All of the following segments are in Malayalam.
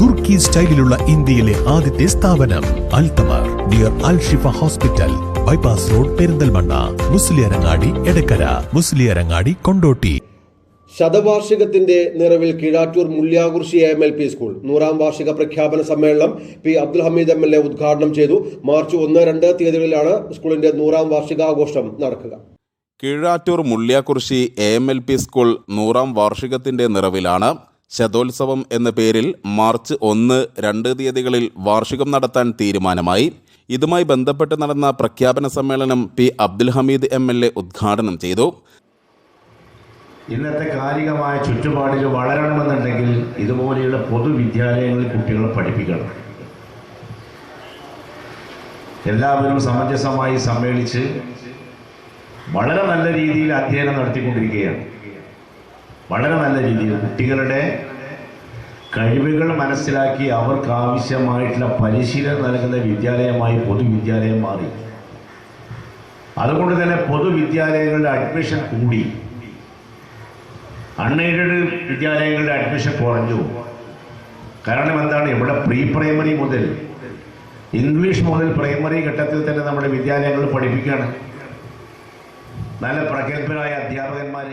തുർക്കി സ്റ്റൈലിലുള്ള ഇന്ത്യയിലെ ആദ്യത്തെ സ്ഥാപനം അൽതമർ dear Al Shifa hospital bypass road Perinthalmanna Musliyarangadi Edakkara Musliyarangadi Kondotty. ശതവാർഷികത്തിന്റെ നിറവിൽ Keezhattoor Mulliyakurissi M L P school നൂറാം വാർഷിക പ്രഖ്യാപന സമ്മേളനം P Abdul Hameed M L A ഉദ്ഘാടനം ചെയ്തു. മാർച്ച് ഒന്ന് രണ്ട് തീയതികളിലാണ് സ്കൂളിന്റെ നൂറാം വാർഷികാഘോഷം നടക്കുക. Keezhattoor Mulliyakurissi A M L P school നൂറാം വാർഷികത്തിന്റെ നിറവിലാണ് ശതോത്സവം എന്ന പേരിൽ മാർച്ച് ഒന്ന് രണ്ട് തീയതികളിൽ വാർഷികം നടത്താൻ തീരുമാനമായി. ഇതുമായി ബന്ധപ്പെട്ട് നടന്ന പ്രഖ്യാപന സമ്മേളനം P Abdul Hameed M L A ഉദ്ഘാടനം ചെയ്തു. ഇന്നത്തെ കാലികമായ ചുറ്റുപാടിൽ വളരണമെന്നുണ്ടെങ്കിൽ ഇതുപോലെയുള്ള പൊതുവിദ്യാലയങ്ങളിൽ കുട്ടികളെ പഠിപ്പിക്കണം. എല്ലാവരും സമഞ്ജസമായി സമ്മേളിച്ച് വളരെ നല്ല രീതിയിൽ അധ്യയനം നടത്തിക്കൊണ്ടിരിക്കുകയാണ്. വളരെ നല്ല രീതിയിൽ കുട്ടികളുടെ കഴിവുകൾ മനസ്സിലാക്കി അവർക്ക് ആവശ്യമായിട്ടുള്ള പരിശീലനം നൽകുന്ന വിദ്യാലയമായി പൊതുവിദ്യാലയം മാറി. അതുകൊണ്ട് തന്നെ പൊതുവിദ്യാലയങ്ങളുടെ അഡ്മിഷൻ കൂടി. അൺഎയ്ഡഡ് വിദ്യാലയങ്ങളുടെ അഡ്മിഷൻ കുറഞ്ഞു. കാരണം എന്താണ്? ഇവിടെ പ്രീ പ്രൈമറി മുതൽ ഇംഗ്ലീഷ് മുതൽ പ്രൈമറി ഘട്ടത്തിൽ തന്നെ നമ്മുടെ വിദ്യാലയങ്ങൾ പഠിപ്പിക്കുകയാണ്. നല്ല പ്രഗത്ഭരായ അധ്യാപകന്മാർ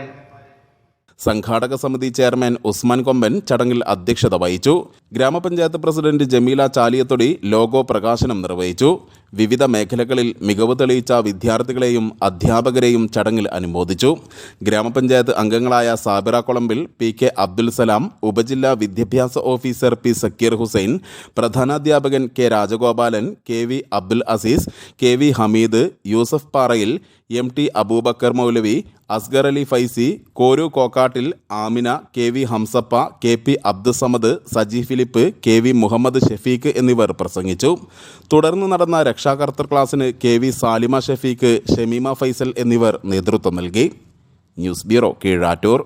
സംഘാടക സമിതി ചെയർമാൻ ഉസ്മാൻ കൊമ്പൻ ചടങ്ങിൽ അധ്യക്ഷത വഹിച്ചു. ഗ്രാമപഞ്ചായത്ത് പ്രസിഡന്റ് ജമീല ചാലിയത്തൊടി ലോഗോ പ്രകാശനം നിർവഹിച്ചു. വിവിധ മേഖലകളിൽ മികവ് തെളിയിച്ച വിദ്യാർത്ഥികളെയും അധ്യാപകരെയും ചടങ്ങിൽ അനുമോദിച്ചു. ഗ്രാമപഞ്ചായത്ത് അംഗങ്ങളായ സാബിറ കൊളമ്പിൽ പി കെ അബ്ദുൽ സലാം ഉപജില്ലാ വിദ്യാഭ്യാസ officer P Zakir Hussain പ്രധാനാധ്യാപകൻ K Rajagopalan K V Abdul Azeez K V Hameed Yusuf Parayil M T Abubakar Moulavi Asgar Ali Faizi Koru Kokkattil Amina K V Hamzappa K P Abdussamad Saji Philip K V Muhammad Shafeeq എന്നിവർ പ്രസംഗിച്ചു. തുടർന്ന് നടന്ന രക്ഷാകർത്തൃ ക്ലാസ്സിന് കെ വി സാലിമ ഷെഫീക്ക് ഷെമീമ ഫൈസൽ എന്നിവർ നേതൃത്വം നൽകി. News bureau Keezhattoor.